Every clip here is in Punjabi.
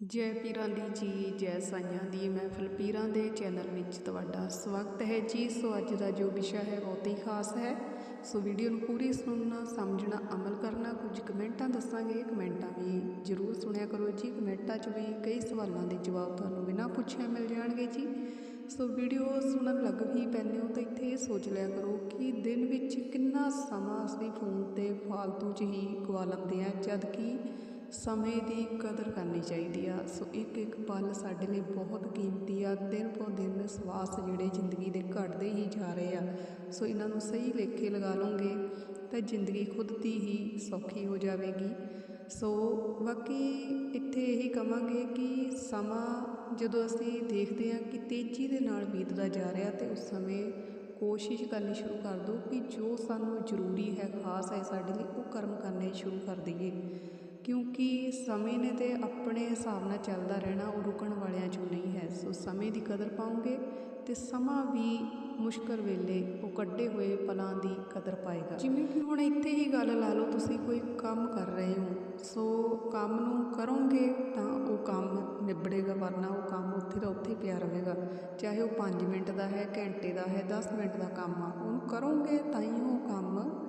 ਜੈ ਪੀਰਾਂ ਦੀ ਜੀ ਜੈ ਸਾਈਆਂ ਦੀ ਮਹਿਫਲ। ਪੀਰਾਂ ਦੇ ਚੈਨਲ ਵਿੱਚ ਤੁਹਾਡਾ ਸਵਾਗਤ ਹੈ ਜੀ। ਸੋ ਅੱਜ ਦਾ ਜੋ ਵਿਸ਼ਾ ਹੈ ਬਹੁਤ ਹੀ ਖਾਸ ਹੈ। ਸੋ ਵੀਡੀਓ ਨੂੰ ਪੂਰੀ ਸੁਣਨਾ, ਸਮਝਣਾ, ਅਮਲ ਕਰਨਾ, ਕੁਝ ਕਮੈਂਟਾਂ ਦੱਸਾਂਗੇ। ਕਮੈਂਟਾਂ ਵੀ ਜਰੂਰ ਸੁਣਿਆ ਕਰੋ ਜੀ। ਕਮੈਂਟਾਂ 'ਚ ਵੀ ਕਈ ਸਵਾਲਾਂ ਦੇ ਜਵਾਬ ਤੁਹਾਨੂੰ ਬਿਨਾਂ ਪੁੱਛਿਆ ਮਿਲ ਜਾਣਗੇ ਜੀ। ਸੋ ਵੀਡੀਓ ਸੁਣਨ ਲੱਗ ਹੀ ਪੈਂਦੇ ਹੋ ਤਾਂ ਇੱਥੇ ਇਹ ਸੋਚ ਲਿਆ ਕਰੋ ਕਿ ਦਿਨ ਵਿੱਚ ਕਿੰਨਾ ਸਮਾਂ ਅਸੀਂ ਫੋਨ ਤੇ ਫਾਲਤੂ 'ਚ ਹੀ ਗਵਾ ਲੈਂਦੇ ਆ ਜਦ ਕਿ ਸਮੇਂ ਦੀ ਕਦਰ ਕਰਨੀ ਚਾਹੀਦੀ ਆ। ਸੋ ਇੱਕ ਇੱਕ ਪਲ ਸਾਡੇ ਲਈ ਬਹੁਤ ਕੀਮਤੀ ਆ। ਦਿਨ ਪੋ ਦਿਨ ਸਵਾਸ ਜਿਹੜੇ ਜ਼ਿੰਦਗੀ ਦੇ ਘਟਦੇ ਹੀ ਜਾ ਰਹੇ ਆ। ਸੋ ਇਹਨਾਂ ਨੂੰ ਸਹੀ ਲੇਖੇ ਲਗਾ ਲਓਗੇ ਤਾਂ ਜ਼ਿੰਦਗੀ ਖੁਦ ਦੀ ਹੀ ਸੌਖੀ ਹੋ ਜਾਵੇਗੀ। ਸੋ ਬਾਕੀ ਇੱਥੇ ਇਹੀ ਕਵਾਂਗੇ ਕਿ ਸਮਾਂ ਜਦੋਂ ਅਸੀਂ ਦੇਖਦੇ ਹਾਂ ਕਿ ਤੇਜ਼ੀ ਦੇ ਨਾਲ ਬੀਤਦਾ ਜਾ ਰਿਹਾ ਤੇ ਉਸ ਸਮੇਂ ਕੋਸ਼ਿਸ਼ ਕਰਨੀ ਸ਼ੁਰੂ ਕਰ ਦਿਓ ਕਿ ਜੋ ਸਾਨੂੰ ਜ਼ਰੂਰੀ ਹੈ, ਖਾਸ ਹੈ ਸਾਡੇ ਲਈ, ਉਹ ਕਰਮ ਕਰਨੇ ਸ਼ੁਰੂ ਕਰ ਦਈਏ। ਕਿਉਂਕਿ ਸਮੇਂ ਨੇ ਤਾਂ ਆਪਣੇ ਹਿਸਾਬ ਨਾਲ ਚੱਲਦਾ ਰਹਿਣਾ, ਉਹ ਰੁਕਣ ਵਾਲਿਆਂ 'ਚੋਂ ਨਹੀਂ ਹੈ। ਸੋ ਸਮੇਂ ਦੀ ਕਦਰ ਪਾਉਂਗੇ ਅਤੇ ਸਮਾਂ ਵੀ ਮੁਸ਼ਕਲ ਵੇਲੇ ਉਹ ਕੱਢੇ ਹੋਏ ਪਲਾਂ ਦੀ ਕਦਰ ਪਾਏਗਾ। ਜਿਵੇਂ ਕਿ ਹੁਣ ਇੱਥੇ ਹੀ ਗੱਲ ਲਾ ਲਓ, ਤੁਸੀਂ ਕੋਈ ਕੰਮ ਕਰ ਰਹੇ ਹੋ, ਸੋ ਕੰਮ ਨੂੰ ਕਰੋਗੇ ਤਾਂ ਉਹ ਕੰਮ ਨਿਬੜੇਗਾ, ਵਰਨਾ ਉਹ ਕੰਮ ਉੱਥੇ ਦਾ ਉੱਥੇ ਪਿਆ ਰਹੇਗਾ। ਚਾਹੇ ਉਹ 5 ਮਿੰਟ ਦਾ ਹੈ, ਘੰਟੇ ਦਾ ਹੈ 10 ਮਿੰਟ ਦਾ ਕੰਮ ਆ, ਉਹਨੂੰ ਕਰੋਗੇ ਤਾਂ ਹੀ ਉਹ ਕੰਮ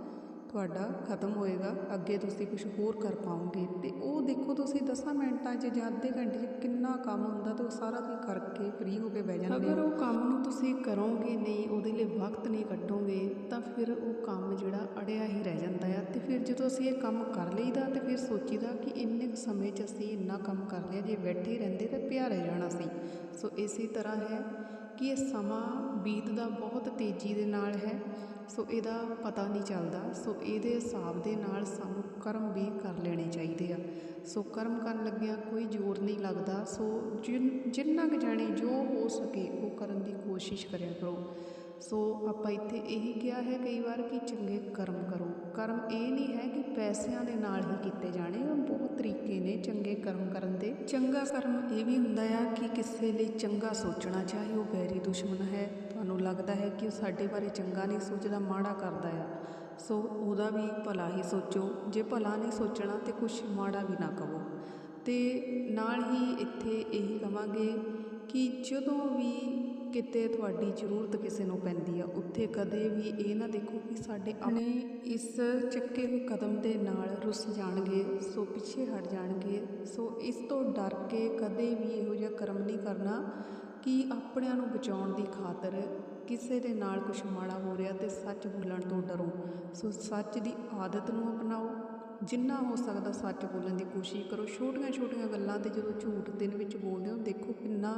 ਤੁਹਾਡਾ ਖਤਮ ਹੋਏਗਾ ਅੱਗੇ ਤੁਸੀਂ ਕੁਝ ਹੋਰ ਕਰ ਪਾਓਗੇ। ਤੇ ਉਹ ਦੇਖੋ ਤੁਸੀਂ 10 ਮਿੰਟਾਂ 'ਚ ਜਾਂ ਅੱਧੇ ਘੰਟੇ 'ਚ ਕਿੰਨਾ ਕੰਮ ਹੁੰਦਾ ਤੇ ਉਹ ਸਾਰਾ ਤੁਸੀਂ ਕਰਕੇ ਫ੍ਰੀ ਹੋ ਕੇ ਬਹਿ ਜਾਂਦੇ ਅਗਰ ਉਹ ਕੰਮ ਨੂੰ ਤੁਸੀਂ ਕਰੋਗੇ ਨਹੀਂ ਉਹਦੇ ਲਈ ਵਕਤ ਨਹੀਂ ਕੱਢੋਗੇ ਤਾਂ ਫਿਰ ਉਹ ਕੰਮ ਜਿਹੜਾ ਅੜਿਆ ਹੀ ਰਹਿ ਜਾਂਦਾ ਆ। ਤੇ ਫਿਰ ਜਦੋਂ ਅਸੀਂ ਇਹ ਕੰਮ ਕਰ ਲਈਦਾ ਤੇ ਫਿਰ ਸੋਚੀਦਾ ਕਿ ਇੰਨੇ ਕੁ ਸਮੇਂ 'ਚ ਅਸੀਂ ਇੰਨਾ ਕੰਮ ਕਰ ਲਿਆ ਜੇ ਬੈਠੇ ਰਹਿੰਦੇ ਤਾਂ ਪਿਆ ਰਹਿ ਜਾਣਾ ਸੀ। ਸੋ ਇਸੇ ਤਰ੍ਹਾਂ ਹੈ। ਕਿ ਇਹ ਸਮਾਂ ਬੀਤਦਾ ਬਹੁਤ ਤੇਜ਼ੀ ਦੇ ਨਾਲ ਹੈ, ਸੋ ਇਹਦਾ ਪਤਾ ਨਹੀਂ ਚੱਲਦਾ। ਸੋ ਇਹਦੇ ਹਿਸਾਬ ਦੇ ਨਾਲ ਸਾਨੂੰ ਕਰਮ ਵੀ ਕਰ ਲੈਣੇ ਚਾਹੀਦੇ ਆ। ਸੋ ਕਰਮ ਕਰਨ ਲੱਗਿਆਂ ਕੋਈ ਜ਼ੋਰ ਨਹੀਂ ਲੱਗਦਾ। ਸੋ ਜਿਨ, ਜਿੰਨਾ ਕੁ ਜਾਣੇ ਜੋ ਹੋ ਸਕੇ ਉਹ ਕਰਨ ਦੀ ਕੋਸ਼ਿਸ਼ ਕਰਿਆ ਕਰੋ। ਸੋ ਆਪਾਂ ਇੱਥੇ ਇਹੀ ਕਿਹਾ ਹੈ ਕਈ ਵਾਰ ਕਿ ਚੰਗੇ ਕਰਮ ਕਰੋ। ਕਰਮ ਇਹ ਨਹੀਂ ਹੈ ਕਿ ਪੈਸਿਆਂ ਦੇ ਨਾਲ ਹੀ ਕੀਤੇ ਜਾਣੇ, ਉਹ ਬਹੁਤ ਤਰੀਕੇ ਨੇ ਚੰਗੇ ਕਰਮ ਕਰਨ ਦੇ। ਚੰਗਾ ਕਰਮ ਇਹ ਵੀ ਹੁੰਦਾ ਆ ਕਿ ਕਿਸੇ ਲਈ ਚੰਗਾ ਸੋਚਣਾ, ਚਾਹੇ ਉਹ ਵੈਰੀ ਦੁਸ਼ਮਣ ਹੈ, ਤੁਹਾਨੂੰ ਲੱਗਦਾ ਹੈ ਕਿ ਉਹ ਸਾਡੇ ਬਾਰੇ ਚੰਗਾ ਨਹੀਂ ਸੋਚਦਾ, ਮਾੜਾ ਕਰਦਾ ਆ। ਸੋ ਉਹਦਾ ਵੀ ਭਲਾ ਹੀ ਸੋਚੋ। ਜੇ ਭਲਾ ਨਹੀਂ ਸੋਚਣਾ ਤੇ ਕੁਝ ਮਾੜਾ ਵੀ ਨਾ ਕਹੋ। ਤੇ ਨਾਲ ਹੀ ਇੱਥੇ ਇਹੀ ਕਵਾਂਗੇ ਕਿ ਜਦੋਂ ਵੀ ਕਿਤੇ ਤੁਹਾਡੀ ਜ਼ਰੂਰਤ ਕਿਸੇ ਨੂੰ ਪੈਂਦੀ ਆ, ਉੱਥੇ ਕਦੇ ਵੀ ਇਹ ਨਾ ਦੇਖੋ ਕਿ ਸਾਡੇ ਆਪਣੇ ਇਸ ਚੱਕੇ ਹੋਏ ਕਦਮ ਦੇ ਨਾਲ ਰੁੱਸ ਜਾਣਗੇ, ਸੋ ਪਿੱਛੇ ਹਟ ਜਾਣਗੇ, ਸੋ ਇਸ ਤੋਂ ਡਰ ਕੇ ਕਦੇ ਵੀ ਇਹੋ ਜਿਹਾ ਕਰਮ ਨਹੀਂ ਕਰਨਾ ਕਿ ਆਪਣਿਆਂ ਨੂੰ ਬਚਾਉਣ ਦੀ ਖਾਤਰ ਕਿਸੇ ਦੇ ਨਾਲ ਕੁਝ ਮਾੜਾ ਹੋ ਰਿਹਾ ਤੇ ਸੱਚ ਬੋਲਣ ਤੋਂ ਡਰੋ। ਸੋ ਸੱਚ ਦੀ ਆਦਤ ਨੂੰ ਅਪਣਾਓ, ਜਿੰਨਾ ਹੋ ਸਕਦਾ ਸੱਚ ਬੋਲਣ ਦੀ ਕੋਸ਼ਿਸ਼ ਕਰੋ। ਛੋਟੀਆਂ-ਛੋਟੀਆਂ ਗੱਲਾਂ ਤੇ ਜਦੋਂ ਝੂਠ ਦਿਨ ਵਿੱਚ ਬੋਲਦੇ ਹੋ, ਦੇਖੋ ਕਿੰਨਾ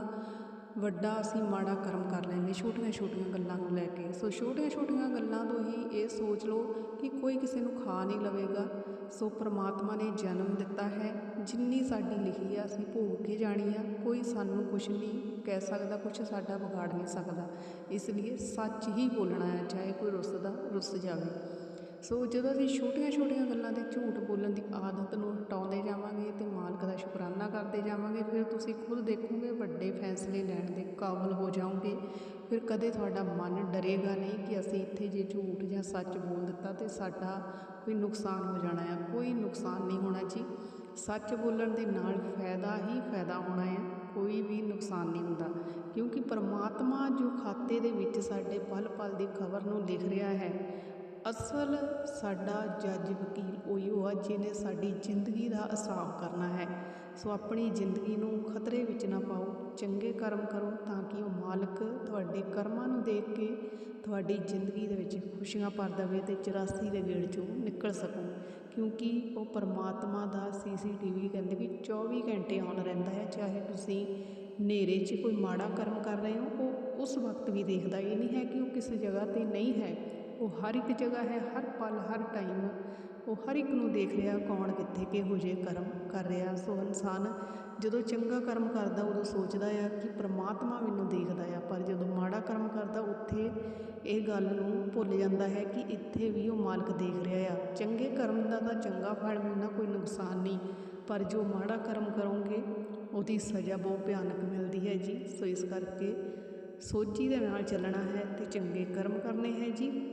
ਵੱਡਾ ਅਸੀਂ ਮਾੜਾ ਕਰਮ ਕਰ ਲੈਂਦੇ ਛੋਟੀਆਂ-ਛੋਟੀਆਂ ਗੱਲਾਂ ਨੂੰ ਲੈ ਕੇ। ਸੋ ਛੋਟੀਆਂ-ਛੋਟੀਆਂ ਗੱਲਾਂ ਤੋਂ ਹੀ ਇਹ ਸੋਚ ਲਓ ਕਿ ਕੋਈ ਕਿਸੇ ਨੂੰ ਖਾ ਨਹੀਂ ਲਵੇਗਾ। ਸੋ ਪ੍ਰਮਾਤਮਾ ਨੇ ਜਨਮ ਦਿੱਤਾ ਹੈ, ਜਿੰਨੀ ਸਾਡੀ ਲਿਖੀ ਆ, ਅਸੀਂ ਭੋਗ ਕੇ ਜਾਣੀ ਆ। ਕੋਈ ਸਾਨੂੰ ਕੁਝ ਨਹੀਂ ਕਹਿ ਸਕਦਾ ਕੁਝ ਸਾਡਾ ਵਿਗਾੜ ਨਹੀਂ ਸਕਦਾ। ਇਸ ਲਈ ਸੱਚ ਹੀ ਬੋਲਣਾ ਹੈ, ਚਾਹੇ ਕੋਈ ਰੁੱਸਦਾ ਰੁੱਸ ਜਾਵੇ। ਸੋ ਜਦੋਂ ਅਸੀਂ ਛੋਟੀਆਂ-ਛੋਟੀਆਂ ਗੱਲਾਂ 'ਤੇ ਝੂਠ ਬੋਲਣ ਦੀ ਆਦਤ ਨੂੰ ਹਟਾਉਂਦੇ ਜਾਵਾਂਗੇ ਤੇ ਮਾਲਕ ਦਾ ਸ਼ੁਕਰਾਨਾ ਕਰਦੇ ਜਾਵਾਂਗੇ, ਫਿਰ ਤੁਸੀਂ ਖੁਦ ਦੇਖੋਗੇ ਵੱਡੇ ਫੈਸਲੇ ਲੈਣ ਦੇ ਕਾਬਲ ਹੋ ਜਾਓਗੇ। ਫਿਰ ਕਦੇ ਤੁਹਾਡਾ ਮਨ ਡਰੇਗਾ ਨਹੀਂ ਕਿ ਅਸੀਂ ਇੱਥੇ ਜੇ ਝੂਠ ਜਾਂ ਸੱਚ ਬੋਲ ਦਿੱਤਾ ਤੇ ਸਾਡਾ ਕੋਈ ਨੁਕਸਾਨ ਹੋ ਜਾਣਾ ਹੈ ਕੋਈ ਨੁਕਸਾਨ ਨਹੀਂ ਹੋਣਾ ਜੀ। ਸੱਚ ਬੋਲਣ ਦੇ ਨਾਲ ਫਾਇਦਾ ਹੀ ਫਾਇਦਾ ਹੋਣਾ ਹੈ ਕੋਈ ਵੀ ਨੁਕਸਾਨ ਨਹੀਂ ਹੁੰਦਾ। ਕਿਉਂਕਿ ਪਰਮਾਤਮਾ ਜੋ ਖਾਤੇ ਦੇ ਵਿੱਚ ਸਾਡੇ ਪਲ ਪਲ ਦੀ ਖਬਰ ਨੂੰ ਲਿਖ ਰਿਹਾ ਹੈ ਅਸਲ ਸਾਡਾ ਜੱਜ ਵਕੀਲ ਉਹੀ ਆ ਜਿਹਨੇ ਸਾਡੀ ਜ਼ਿੰਦਗੀ ਦਾ ਹਿਸਾਬ ਕਰਨਾ ਹੈ। ਸੋ ਆਪਣੀ ਜ਼ਿੰਦਗੀ ਨੂੰ ਖਤਰੇ ਵਿੱਚ ਨਾ ਪਾਓ, ਚੰਗੇ ਕਰਮ ਕਰੋ ਤਾਂ ਕਿ ਉਹ ਮਾਲਕ ਤੁਹਾਡੇ ਕਰਮਾਂ ਨੂੰ ਦੇਖ ਕੇ ਤੁਹਾਡੀ ਜ਼ਿੰਦਗੀ ਦੇ ਵਿੱਚ ਖੁਸ਼ੀਆਂ ਭਰ ਦੇਵੇ ਤੇ 84 ਦੇ ਗੇੜ ਚੋਂ ਨਿਕਲ ਸਕੋ ਕਿਉਂਕਿ ਉਹ ਪਰਮਾਤਮਾ ਦਾ ਸੀਸੀਟੀਵੀ ਕਹਿੰਦੇ ਵੀ 24 ਘੰਟੇ ਆਨ ਰਹਿੰਦਾ ਹੈ, ਚਾਹੇ ਤੁਸੀਂ ਹਨੇਰੇ 'ਚ ਕੋਈ ਮਾੜਾ ਕਰਮ ਕਰ ਰਹੇ ਹੋ, ਉਹ ਉਸ ਵਕਤ ਵੀ ਦੇਖਦਾ। ਇਹ ਨਹੀਂ ਹੈ ਕਿ ਉਹ ਕਿਸੇ ਜਗ੍ਹਾ ਤੇ ਨਹੀਂ ਹੈ। ਉਹ ਹਰ ਇੱਕ ਜਗ੍ਹਾ ਹੈ, ਹਰ ਪਲ, ਹਰ ਟਾਈਮ ਉਹ ਹਰ ਇੱਕ ਨੂੰ ਦੇਖ ਰਿਹਾ ਕੌਣ ਕਿੱਥੇ ਕਿਹੋ ਜਿਹੇ ਕਰਮ ਕਰ ਰਿਹਾ। ਸੋ ਇਨਸਾਨ ਜਦੋਂ ਚੰਗਾ ਕਰਮ ਕਰਦਾ, ਉਦੋਂ ਸੋਚਦਾ ਆ ਕਿ ਪ੍ਰਮਾਤਮਾ ਮੈਨੂੰ ਦੇਖਦਾ ਆ, ਪਰ ਜਦੋਂ ਮਾੜਾ ਕਰਮ ਕਰਦਾ, ਉੱਥੇ ਇਹ ਗੱਲ ਨੂੰ ਭੁੱਲ ਜਾਂਦਾ ਹੈ ਕਿ ਇੱਥੇ ਵੀ ਉਹ ਮਾਲਕ ਦੇਖ ਰਿਹਾ ਆ। ਚੰਗੇ ਕਰਮ ਦਾ ਤਾਂ ਚੰਗਾ ਫਲ ਮਿਲਣਾ ਕੋਈ ਨੁਕਸਾਨ ਨਹੀਂ, ਪਰ ਜੋ ਮਾੜਾ ਕਰਮ ਕਰੋਗੇ, ਉਹਦੀ ਸਜ਼ਾ ਬਹੁਤ ਭਿਆਨਕ ਮਿਲਦੀ ਹੈ ਜੀ। ਸੋ ਇਸ ਕਰਕੇ ਸੋਚੀ ਦੇ ਨਾਲ ਚੱਲਣਾ ਹੈ ਤੇ ਚੰਗੇ ਕਰਮ ਕਰਨੇ ਹੈ ਜੀ।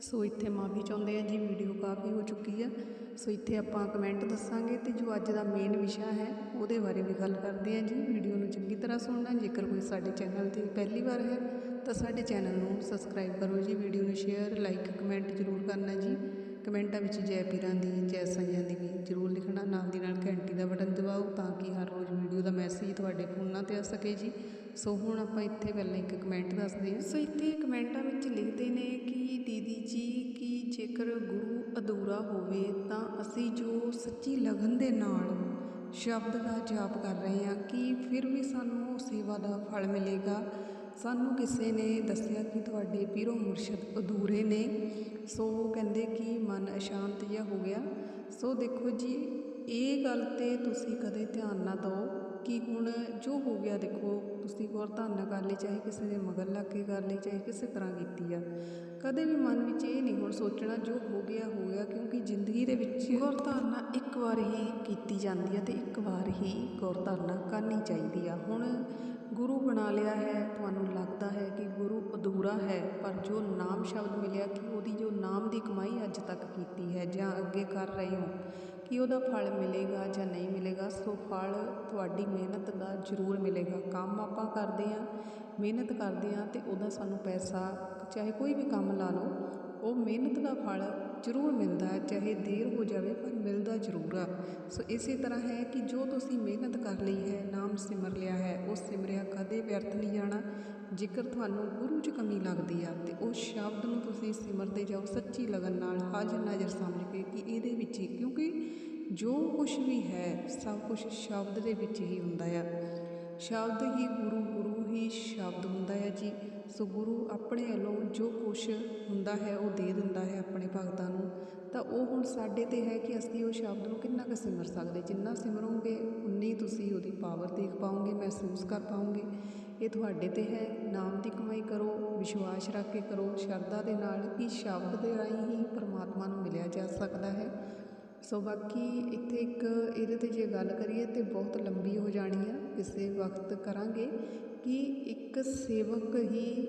ਸੋ ਇੱਥੇ ਮਾਫੀ ਚਾਹੁੰਦੇ ਆ ਜੀ, ਵੀਡੀਓ ਕਾਫੀ ਹੋ ਚੁੱਕੀ ਆ। ਸੋ ਇੱਥੇ ਆਪਾਂ ਕਮੈਂਟ ਦੱਸਾਂਗੇ ਤੇ ਜੋ ਅੱਜ ਦਾ ਮੇਨ ਵਿਸ਼ਾ ਹੈ, ਉਹਦੇ ਬਾਰੇ ਵੀ ਗੱਲ ਕਰਦੇ ਆ ਜੀ। ਵੀਡੀਓ ਨੂੰ ਚੰਗੀ ਤਰ੍ਹਾਂ ਸੁਣਨਾ, ਜੇਕਰ ਕੋਈ ਸਾਡੇ ਚੈਨਲ ਤੇ ਪਹਿਲੀ ਵਾਰ ਹੈ, ਤਾਂ ਸਾਡੇ ਚੈਨਲ ਨੂੰ ਸਬਸਕ੍ਰਾਈਬ ਕਰੋ ਜੀ। ਵੀਡੀਓ ਨੂੰ ਸ਼ੇਅਰ ਲਾਈਕ ਕਮੈਂਟ ਜ਼ਰੂਰ ਕਰਨਾ ਜੀ। ਕਮੈਂਟਾਂ ਵਿੱਚ ਜੈ ਪੀਰਾਂ ਦੀ, ਜੈ ਸਾਈਆਂ ਦੀ ਵੀ ਜ਼ਰੂਰ ਲਿਖਣਾ, ਨਾਲ ਦੀ ਨਾਲ ਘੰਟੀ ਦਾ ਬਟਨ ਦਬਾਓ ਤਾਂ ਕਿ ਹਰ ਰੋਜ਼ ਦਾ ਮੈਸੇਜ ਤੁਹਾਡੇ ਫੋਨਾਂ ਤੇ ਆ ਸਕੇ ਜੀ। ਸੋ ਹੁਣ ਆਪਾਂ ਇੱਥੇ ਪਹਿਲਾਂ ਇੱਕ ਕਮੈਂਟ ਦੱਸਦੇ ਹਾਂ। ਸੋ ਇੱਥੇ ਕਮੈਂਟਾਂ ਵਿੱਚ ਲਿਖਦੇ ਨੇ ਕਿ ਦੀਦੀ ਜੀ, ਕਿ ਜੇਕਰ ਗੁਰੂ ਅਧੂਰਾ ਹੋਵੇ ਤਾਂ ਅਸੀਂ ਜੋ ਸੱਚੀ ਲਗਨ ਦੇ ਨਾਲ ਸ਼ਬਦ ਦਾ ਜਾਪ ਕਰ ਰਹੇ ਹਾਂ, ਕਿ ਫਿਰ ਵੀ ਸਾਨੂੰ ਸੇਵਾ ਦਾ ਫਲ ਮਿਲੇਗਾ? ਸਾਨੂੰ ਕਿਸੇ ਨੇ ਦੱਸਿਆ ਕਿ ਤੁਹਾਡੇ ਪੀਰੋ ਮੁਰਸ਼ਦ ਅਧੂਰੇ ਨੇ। ਸੋ ਉਹ ਕਹਿੰਦੇ ਕਿ ਮਨ ਅਸ਼ਾਂਤ ਜਿਹਾ ਹੋ ਗਿਆ। ਸੋ ਦੇਖੋ ਜੀ, ਇਹ ਗੱਲ ਤੇ ਤੁਸੀਂ ਕਦੇ ਧਿਆਨ ਨਾ ਦਿਓ। ਕਿ ਹੁਣ ਜੋ ਹੋ ਗਿਆ ਦੇਖੋ, ਤੁਸੀਂ ਗੌਰ ਧਾਰਨਾ ਨਾਲ ਕਰ ਲਈ, ਚਾਹੇ ਕਿਸੇ ਦੇ ਮਗਰ ਲੱਗ ਕੇ ਕਰ ਲਈ, ਚਾਹੇ ਕਿਸੇ ਤਰ੍ਹਾਂ ਕੀਤੀ ਆ। ਕਦੇ ਵੀ ਮਨ ਵਿੱਚ ਇਹ ਨਹੀਂ ਹੁਣ ਸੋਚਣਾ ਜੋ ਹੋ ਗਿਆ ਹੋ ਗਿਆ, ਕਿਉਂਕਿ ਜ਼ਿੰਦਗੀ ਦੇ ਵਿੱਚ ਗੌਰ ਧਾਰਨਾ ਇੱਕ ਵਾਰ ਹੀ ਕੀਤੀ ਜਾਂਦੀ ਹੈ ਤੇ ਇੱਕ ਵਾਰ ਹੀ ਗੌਰ ਧਾਰਨਾ ਕਰਨੀ ਚਾਹੀਦੀ ਆ। ਹੁਣ ਗੁਰੂ ਬਣਾ ਲਿਆ ਹੈ, ਤੁਹਾਨੂੰ ਲੱਗਦਾ ਹੈ ਕਿ ਗੁਰੂ ਅਧੂਰਾ ਹੈ, ਪਰ ਜੋ ਨਾਮ ਸ਼ਬਦ ਮਿਲਿਆ ਕਿ ਉਹਦੀ ਜੋ ਨਾਮ ਦੀ ਕਮਾਈ ਅੱਜ ਤੱਕ ਕੀਤੀ ਹੈ, ਜਾਂ ਅੱਗੇ ਕਰ ਰਹੇ ਹੋ ਕਿ ਉਹਦਾ ਫਲ ਮਿਲੇਗਾ ਜਾਂ ਨਹੀਂ ਮਿਲੇਗਾ, ਸੋ ਫਲ ਤੁਹਾਡੀ ਮਿਹਨਤ ਦਾ ਜ਼ਰੂਰ ਮਿਲੇਗਾ। ਕੰਮ ਆਪਾਂ ਕਰਦੇ ਹਾਂ, ਮਿਹਨਤ ਕਰਦੇ ਹਾਂ ਅਤੇ ਉਹਦਾ ਸਾਨੂੰ ਪੈਸਾ, ਚਾਹੇ ਕੋਈ ਵੀ ਕੰਮ ਲਾ ਲਓ, ਉਹ ਮਿਹਨਤ ਦਾ ਫਲ ਜ਼ਰੂਰ ਮਿਲਦਾ ਹੈ, ਚਾਹੇ ਦੇਰ ਹੋ ਜਾਵੇ, ਪਰ ਮਿਲਦਾ ਜ਼ਰੂਰ ਆ। ਸੋ ਇਸੇ ਤਰ੍ਹਾਂ ਹੈ ਕਿ ਜੋ ਤੁਸੀਂ ਮਿਹਨਤ ਕਰ ਲਈ ਹੈ, ਨਾਮ ਸਿਮਰ ਲਿਆ ਹੈ, ਉਹ ਸਿਮਰਿਆ ਕਦੇ ਵਿਅਰਥ ਨਹੀਂ ਜਾਣਾ। ਜੇਕਰ ਤੁਹਾਨੂੰ ਗੁਰੂ 'ਚ ਕਮੀ ਲੱਗਦੀ ਆ, ਤੇ ਉਹ ਸ਼ਬਦ ਨੂੰ ਤੁਸੀਂ ਸਿਮਰਦੇ ਜਾਓ ਸੱਚੀ ਲਗਨ ਨਾਲ ਹਾਜ਼ਰ ਨਾਜ਼ਰ ਸਮਝ ਕੇ ਕਿ ਇਹਦੇ ਵਿੱਚ ਹੀ, ਕਿਉਂਕਿ ਜੋ ਕੁਝ ਵੀ ਹੈ, ਸਭ ਕੁਝ ਸ਼ਬਦ ਦੇ ਵਿੱਚ ਹੀ ਹੁੰਦਾ ਆ। ਸ਼ਬਦ ਹੀ ਗੁਰੂ ਗੁਰੂ ਹੀ ਸ਼ਬਦ ਹੁੰਦਾ ਹੈ ਜੀ। ਸੋ ਗੁਰੂ ਆਪਣੇ ਵੱਲੋਂ ਜੋ ਕੁਛ ਹੁੰਦਾ ਹੈ, ਉਹ ਦੇ ਦਿੰਦਾ ਹੈ ਆਪਣੇ ਭਗਤਾਂ ਨੂੰ। ਤਾਂ ਉਹ ਹੁਣ ਸਾਡੇ ਤੇ ਹੈ ਕਿ ਅਸੀਂ ਉਹ ਸ਼ਬਦ ਨੂੰ ਕਿੰਨਾ ਕੁ ਸਿਮਰ ਸਕਦੇ? ਜਿੰਨਾ ਸਿਮਰੋਗੇ, ਉਨੀ ਤੁਸੀਂ ਉਹਦੀ ਪਾਵਰ ਦੇਖ ਪਾਓਗੇ, ਮਹਿਸੂਸ ਕਰ ਪਾਓਗੇ। ਇਹ ਤੁਹਾਡੇ ਤੇ ਹੈ। ਨਾਮ ਦੀ ਕਮਾਈ ਕਰੋ, ਵਿਸ਼ਵਾਸ ਰੱਖ ਕੇ ਕਰੋ। ਸ਼ਰਧਾ ਦੇ ਨਾਲ ਕਿ ਸ਼ਬਦ ਦੇ ਰਾਹੀਂ ਹੀ ਪਰਮਾਤਮਾ ਨੂੰ ਮਿਲਿਆ ਜਾ ਸਕਦਾ ਹੈ। ਸੋ ਬਾਕੀ ਇੱਥੇ ਇੱਕ ਇਹਦੇ ਤੇ ਜੇ ਗੱਲ ਕਰੀਏ ਤਾਂ ਬਹੁਤ ਲੰਬੀ ਹੋ ਜਾਣੀ ਆ ਕਿਸੇ ਵਕਤ ਕਰਾਂਗੇ ਕਿ ਇੱਕ ਸੇਵਕ ਹੀ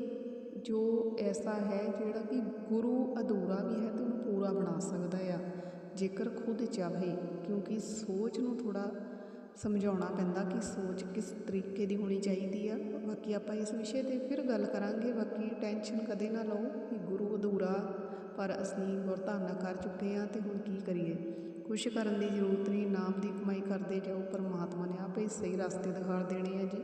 ਜੋ ਐਸਾ ਹੈ ਜਿਹੜਾ ਕਿ ਗੁਰੂ ਅਧੂਰਾ ਵੀ ਹੈ ਅਤੇ ਉਹਨੂੰ ਪੂਰਾ ਬਣਾ ਸਕਦਾ ਆ, ਜੇਕਰ ਖੁਦ ਚਾਹੇ, ਕਿਉਂਕਿ ਸੋਚ ਨੂੰ ਥੋੜ੍ਹਾ ਸਮਝਾਉਣਾ ਪੈਂਦਾ ਕਿ ਸੋਚ ਕਿਸ ਤਰੀਕੇ ਦੀ ਹੋਣੀ ਚਾਹੀਦੀ ਆ। ਬਾਕੀ ਆਪਾਂ ਇਸ ਵਿਸ਼ੇ ਤੇ ਫਿਰ ਗੱਲ ਕਰਾਂਗੇ, ਬਾਕੀ ਟੈਨਸ਼ਨ ਕਦੇ ਨਾ ਲਓ ਕਿ ਗੁਰੂ ਅਧੂਰਾ ਪਰ ਅਸੀਂ ਗੁਰਧਾਰਨਾ ਕਰ ਚੁੱਕੇ ਹਾਂ ਤੇ ਹੁਣ ਕੀ ਕਰੀਏ? ਕੁਛ ਕਰਨ ਦੀ ਜ਼ਰੂਰਤ ਨਹੀਂ ਨਾਮ ਦੀ ਕਮਾਈ ਕਰਦੇ ਜਾਓ ਪਰਮਾਤਮਾ ਨੇ ਆਪੇ ਸਹੀ ਰਸਤੇ ਦਿਖਾ ਦੇਣੇ ਆ ਜੀ।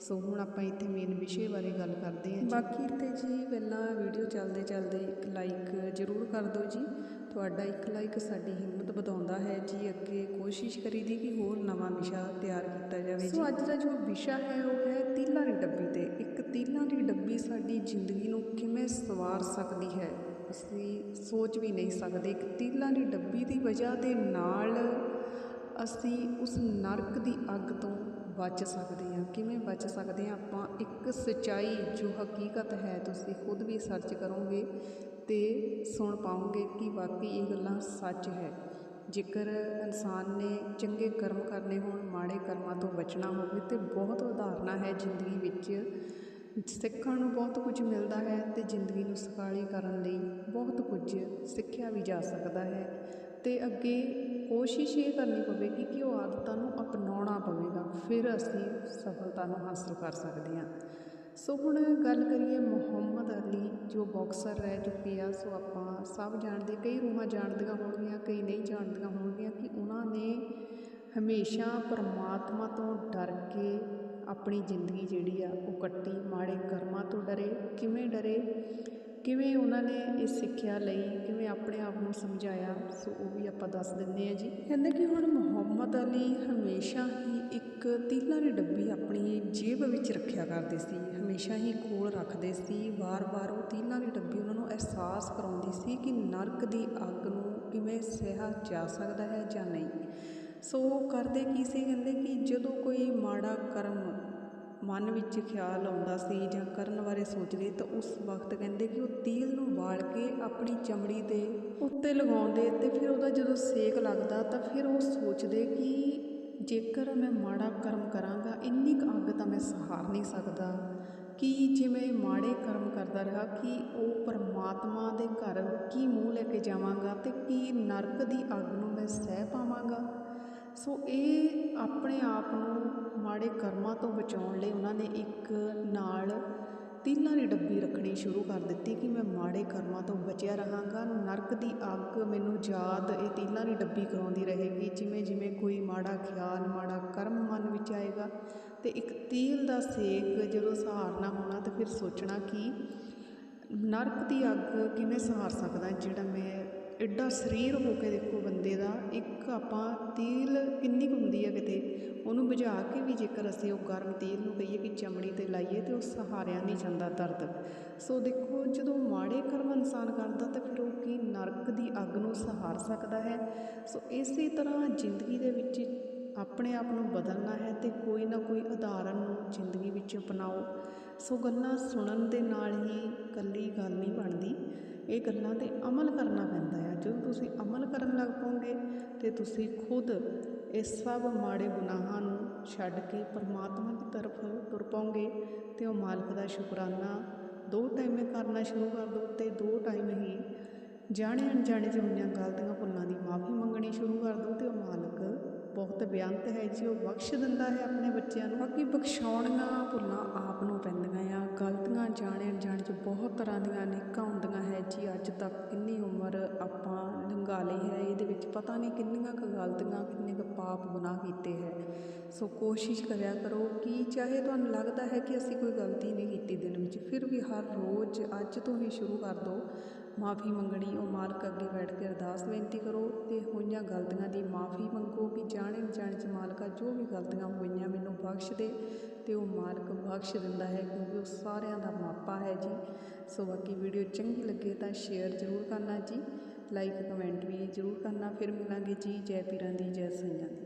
ਸੋ ਹੁਣ ਆਪਾਂ ਇੱਥੇ ਮੇਨ ਵਿਸ਼ੇ ਬਾਰੇ ਗੱਲ ਕਰਦੇ ਹਾਂ ਬਾਕੀ ਇੱਥੇ ਜੀ ਪਹਿਲਾਂ ਵੀਡੀਓ ਚੱਲਦੇ ਚੱਲਦੇ ਇੱਕ ਲਾਈਕ ਜ਼ਰੂਰ ਕਰ ਦਿਓ ਜੀ। ਤੁਹਾਡਾ ਇੱਕ ਲਾਈਕ ਸਾਡੀ ਹਿੰਮਤ ਵਧਾਉਂਦਾ ਹੈ ਜੀ। ਅੱਗੇ ਕੋਸ਼ਿਸ਼ ਕਰੀਦੀ ਕਿ ਹੋਰ ਨਵਾਂ ਵਿਸ਼ਾ ਤਿਆਰ ਕੀਤਾ ਜਾਵੇ ਜੀ। ਸੋ ਅੱਜ ਦਾ ਜੋ ਵਿਸ਼ਾ ਹੈ ਉਹ ਹੈ ਤੀਲਾਂ ਦੀ ਡੱਬੀ ਤੀਲਾਂ ਦੀ ਡੱਬੀ ਸਾਡੀ ਜ਼ਿੰਦਗੀ ਨੂੰ ਕਿਵੇਂ ਸਵਾਰ ਸਕਦੀ ਹੈ, ਅਸੀਂ ਸੋਚ ਵੀ ਨਹੀਂ ਸਕਦੇ। ਇੱਕ ਤੀਲਾਂ ਦੀ ਡੱਬੀ ਦੀ ਵਜ੍ਹਾ ਦੇ ਨਾਲ ਅਸੀਂ ਉਸ ਨਰਕ ਦੀ ਅੱਗ ਤੋਂ ਬਚ ਸਕਦੇ ਹਾਂ। ਕਿਵੇਂ ਬਚ ਸਕਦੇ ਹਾਂ? ਆਪਾਂ ਇੱਕ ਸਚਾਈ ਜੋ ਹਕੀਕਤ ਹੈ, ਤੁਸੀਂ ਖੁਦ ਵੀ ਸਰਚ ਕਰੋਗੇ ਤੇ ਸੁਣ ਪਾਓਗੇ ਕਿ ਵਾਕਈ ਇਹ ਗੱਲਾਂ ਸੱਚ ਹੈ। ਜੇਕਰ ਇਨਸਾਨ ਨੇ ਚੰਗੇ ਕਰਮ ਕਰਨੇ ਹੋਣ, ਮਾੜੇ ਕਰਮਾਂ ਤੋਂ ਬਚਣਾ ਹੋਵੇ, ਤੇ ਬਹੁਤ ਉਦਾਹਰਨਾਂ ਹੈ ਜ਼ਿੰਦਗੀ ਵਿੱਚ। ਸਿੱਖਣ ਨੂੰ ਬਹੁਤ ਕੁਝ ਮਿਲਦਾ ਹੈ ਅਤੇ ਜ਼ਿੰਦਗੀ ਨੂੰ ਸੁਖਾਲੀ ਕਰਨ ਲਈ ਬਹੁਤ ਕੁਝ ਸਿੱਖਿਆ ਵੀ ਜਾ ਸਕਦਾ ਹੈ। ਅਤੇ ਅੱਗੇ ਕੋਸ਼ਿਸ਼ ਇਹ ਕਰਨੀ ਪਵੇਗੀ ਕਿ ਉਹ ਆਦਤਾਂ ਨੂੰ ਅਪਣਾਉਣਾ ਪਵੇਗਾ, ਫਿਰ ਅਸੀਂ ਸਫਲਤਾ ਨੂੰ ਹਾਸਲ ਕਰ ਸਕਦੇ ਹਾਂ। ਸੋ ਹੁਣ ਗੱਲ ਕਰੀਏ ਮੁਹੰਮਦ ਅਲੀ, ਜੋ ਬਾਕਸਰ ਰਹਿ ਚੁੱਕੇ ਆ, ਸੋ ਆਪਾਂ ਸਭ ਜਾਣਦੇ, ਕਈ ਰੂਹਾਂ ਜਾਣਦੀਆਂ ਹੋਣਗੀਆਂ, ਕਈ ਨਹੀਂ ਜਾਣਦੀਆਂ ਹੋਣਗੀਆਂ ਕਿ ਉਹਨਾਂ ਨੇ ਹਮੇਸ਼ਾ ਪਰਮਾਤਮਾ ਤੋਂ ਡਰ ਕੇ ਆਪਣੀ ਜ਼ਿੰਦਗੀ ਜਿਹੜੀ ਆ ਉਹ ਕੱਟੀ, ਮਾੜੇ ਕਰਮਾਂ ਤੋਂ ਡਰੇ, ਕਿਵੇਂ ਡਰੇ, ਕਿਵੇਂ ਉਹਨਾਂ ਨੇ ਇਹ ਸਿੱਖਿਆ ਲਈ ਕਿਵੇਂ ਆਪਣੇ ਆਪ ਨੂੰ ਸਮਝਾਇਆ, ਸੋ ਉਹ ਵੀ ਆਪਾਂ ਦੱਸ ਦਿੰਦੇ ਆ ਜੀ। ਕਹਿੰਦੇ ਕਿ ਹੁਣ ਮੁਹੰਮਦ ਅਲੀ ਹਮੇਸ਼ਾ ਹੀ ਇੱਕ ਤੀਲਾਂ ਦੀ ਡੱਬੀ ਆਪਣੀ ਜੇਬ ਵਿੱਚ ਰੱਖਿਆ ਕਰਦੇ ਸੀ, ਹਮੇਸ਼ਾ ਹੀ ਕੋਲ ਰੱਖਦੇ ਸੀ, ਵਾਰ-ਵਾਰ ਉਹ ਤੀਲਾਂ ਦੀ ਡੱਬੀ ਉਹਨਾਂ ਨੂੰ ਅਹਿਸਾਸ ਕਰਾਉਂਦੀ ਸੀ ਕਿ ਨਰਕ ਦੀ ਅੱਗ ਨੂੰ ਕਿਵੇਂ ਸਹਿਆ ਜਾ ਸਕਦਾ ਹੈ ਜਾਂ ਨਹੀਂ। ਸੋ ਉਹ ਕਰਦੇ ਕੀ ਸੀ, ਕਹਿੰਦੇ ਕਿ ਜਦੋਂ ਕੋਈ ਮਾੜਾ ਕਰਮ ਮਨ ਵਿੱਚ ਖਿਆਲ ਆਉਂਦਾ ਸੀ ਜਾਂ ਕਰਨ ਬਾਰੇ ਸੋਚਦੇ, ਤਾਂ ਉਸ ਵਕਤ ਕਹਿੰਦੇ ਕਿ ਉਹ ਤੀਲ ਨੂੰ ਵਾਲ ਕੇ ਆਪਣੀ ਚਮੜੀ ਦੇ ਉੱਤੇ ਲਗਾਉਂਦੇ ਤੇ ਫਿਰ ਉਹਦਾ ਜਦੋਂ ਸੇਕ ਲੱਗਦਾ ਤਾਂ ਫਿਰ ਉਹ ਸੋਚਦੇ ਕਿ ਜੇਕਰ ਮੈਂ ਮਾੜਾ ਕਰਮ ਕਰਾਂਗਾ, ਇੰਨੀ ਕੁ ਅੱਗ ਤਾਂ ਮੈਂ ਸਹਾਰ ਨਹੀਂ ਸਕਦਾ। ਕਿ ਜਿਵੇਂ ਮਾੜੇ ਕਰਮ ਕਰਦਾ ਰਿਹਾ ਕਿ ਉਹ ਪਰਮਾਤਮਾ ਦੇ ਘਰ ਕੀ ਮੂੰਹ ਲੈ ਕੇ ਜਾਵਾਂਗਾ ਤੇ ਕੀ ਨਰਕ ਦੀ ਅੱਗ ਨੂੰ ਮੈਂ ਸਹਿ ਪਾਵਾਂਗਾ। ਸੋ ਇਹ ਆਪਣੇ ਆਪ ਨੂੰ ਮਾੜੇ ਕਰਮਾਂ ਤੋਂ ਬਚਾਉਣ ਲਈ ਉਹਨਾਂ ਨੇ ਇੱਕ ਨਾਲ ਤੀਲਾਂ ਦੀ ਡੱਬੀ ਰੱਖਣੀ ਸ਼ੁਰੂ ਕਰ ਦਿੱਤੀ ਕਿ ਮੈਂ ਮਾੜੇ ਕਰਮਾਂ ਤੋਂ ਬਚਿਆ ਰਹਾਂਗਾ। ਨਰਕ ਦੀ ਅੱਗ ਮੈਨੂੰ ਯਾਦ ਇਹ ਤੀਲਾਂ ਦੀ ਡੱਬੀ ਕਰਾਉਂਦੀ ਰਹੇਗੀ। ਜਿਵੇਂ ਜਿਵੇਂ ਕੋਈ ਮਾੜਾ ਖਿਆਲ, ਮਾੜਾ ਕਰਮ ਮਨ ਵਿੱਚ ਆਏਗਾ ਤੇ ਇੱਕ ਤੀਲ ਦਾ ਸੇਕ ਜਦੋਂ ਸਹਾਰਨਾ ਹੋਣਾ ਤੇ ਫਿਰ ਸੋਚਣਾ ਕਿ ਨਰਕ ਦੀ ਅੱਗ ਕਿਵੇਂ ਸਹਾਰ ਸਕਦਾ, ਜਿਹੜਾ ਮੈਂ ਐਡਾ ਸਰੀਰ ਹੋ ਕੇ ਦੇਖੋ ਬੰਦੇ ਦਾ, ਇੱਕ ਆਪਾਂ ਤੀਲ ਕਿੰਨੀ ਕੁ ਹੁੰਦੀ ਹੈ ਕਿਤੇ ਬੁਝਾ ਕੇ ਵੀ ਜੇਕਰ ਅਸੀਂ ਉਹ ਗਰਮ ਤੇਲ ਨੂੰ ਕਹੀਏ ਕਿ ਚਮੜੀ ਤੇ ਲਾਈਏ ਤੇ ਉਹ ਸਹਾਰਿਆ ਨਹੀਂ ਜਾਂਦਾ ਦਰਦ। ਸੋ ਦੇਖੋ, ਜਦੋਂ ਮਾੜੇ ਕਰਮ ਇਨਸਾਨ ਕਰਦਾ ਤਾਂ ਫਿਰ ਉਹ ਕੀ ਨਰਕ ਦੀ ਅੱਗ ਨੂੰ ਸਹਾਰ ਸਕਦਾ ਹੈ? ਸੋ ਇਸੇ ਤਰ੍ਹਾਂ ਜ਼ਿੰਦਗੀ ਦੇ ਵਿੱਚ ਆਪਣੇ ਆਪ ਨੂੰ ਬਦਲਣਾ ਹੈ ਤੇ ਕੋਈ ਨਾ ਕੋਈ ਉਦਾਹਰਨ ਨੂੰ ਜ਼ਿੰਦਗੀ ਵਿੱਚ ਅਪਣਾਓ। ਸੋ ਗੱਲਾਂ ਸੁਣਨ ਦੇ ਨਾਲ ਹੀ ਇਕੱਲੀ ਗੱਲ ਨਹੀਂ ਬਣਦੀ। ਇਹ ਗੱਲਾਂ ਤੇ ਅਮਲ ਕਰਨਾ ਪੈਂਦਾ ਹੈ। ਜਦੋਂ ਤੁਸੀਂ ਅਮਲ ਕਰਨ ਲੱਗ ਪਓਗੇ ਤੇ ਤੁਸੀਂ ਖੁਦ ਇਸ ਸਭ ਮਾੜੇ ਗੁਨਾਹਾਂ ਨੂੰ ਛੱਡ ਕੇ ਪਰਮਾਤਮਾ ਦੀ ਤਰਫ ਤੁਰ ਪਾਉਂਗੇ ਤੇ ਉਹ ਮਾਲਕ ਦਾ ਸ਼ੁਕਰਾਨਾ ਦੋ ਟਾਈਮ ਕਰਨਾ ਸ਼ੁਰੂ ਕਰ ਦਿਓ ਤੇ ਦੋ ਟਾਈਮ ਹੀ ਜਾਣੇ ਅਣਜਾਣੇ 'ਚ ਹੋਈਆਂ ਗਲਤੀਆਂ ਭੁੱਲਾਂ ਦੀ ਮਾਫੀ ਮੰਗਣੀ ਸ਼ੁਰੂ ਕਰ ਦਿਓ ਤੇ ਬਹੁਤ ਬੇਅੰਤ ਹੈ ਜੀ, ਉਹ ਬਖਸ਼ ਦਿੰਦਾ ਹੈ ਆਪਣੇ ਬੱਚਿਆਂ ਨੂੰ। ਬਾਕੀ ਬਖਸ਼ਾਉਣੀਆਂ ਭੁੱਲਾਂ ਆਪ ਨੂੰ ਪੈਂਦੀਆਂ ਆ, ਗਲਤੀਆਂ ਜਾਣੇ ਅਣਜਾਣੇ 'ਚ ਬਹੁਤ ਤਰ੍ਹਾਂ ਦੀਆਂ ਨੇਕਾਂ ਹੁੰਦੀਆਂ ਹੈ ਜੀ। ਅੱਜ ਤੱਕ ਕਿੰਨੀ ਉਮਰ ਆਪਾਂ ਲੰਘਾ ਲਈ ਹੈ, ਇਹਦੇ ਵਿੱਚ ਪਤਾ ਨਹੀਂ ਕਿੰਨੀਆਂ ਕੁ ਗਲਤੀਆਂ, ਕਿੰਨੇ ਕੁ ਪਾਪ ਗੁਨਾਹ ਕੀਤੇ ਹੈ। ਸੋ ਕੋਸ਼ਿਸ਼ ਕਰਿਆ ਕਰੋ ਕਿ ਚਾਹੇ ਤੁਹਾਨੂੰ ਲੱਗਦਾ ਹੈ ਕਿ ਅਸੀਂ ਕੋਈ ਗਲਤੀ ਨਹੀਂ ਕੀਤੀ ਦਿਨ ਵਿੱਚ, ਫਿਰ ਵੀ ਹਰ ਰੋਜ਼ ਅੱਜ ਤੋਂ ਹੀ ਸ਼ੁਰੂ ਕਰ ਦਿਓ। ਮਾਫੀ ਮੰਗਣੀ, ਉਹ ਮਾਲਕ ਅੱਗੇ ਬੈਠ ਕੇ ਅਰਦਾਸ ਬੇਨਤੀ ਕਰੋ ਤੇ ਹੋਈਆਂ ਗਲਤੀਆਂ ਦੀ ਮਾਫੀ ਮੰਗੋ ਕਿ ਜਾਣੇ ਅਣਜਾਣੇ ਚ ਮਾਲਕਾ ਜੋ ਵੀ ਗਲਤੀਆਂ ਹੋਈਆਂ ਮੈਨੂੰ ਬਖਸ਼ ਦੇ ਤੇ ਉਹ ਮਾਲਕ ਬਖਸ਼ ਦਿੰਦਾ ਹੈ ਕਿਉਂਕਿ ਉਹ ਸਾਰਿਆਂ ਦਾ ਮਾਪਾ ਹੈ ਜੀ। ਸੋ ਬਾਕੀ ਵੀਡੀਓ ਚੰਗੀ ਲੱਗੇ ਤਾਂ ਸ਼ੇਅਰ ਜ਼ਰੂਰ ਕਰਨਾ ਜੀ ਲਾਈਕ ਕਮੈਂਟ ਵੀ ਜ਼ਰੂਰ ਕਰਨਾ, ਫਿਰ ਮਿਲਾਂਗੇ ਜੀ, ਜੈ ਪੀਰਾਂ ਦੀ, ਜੈ ਸਈਆਂ ਦੀ।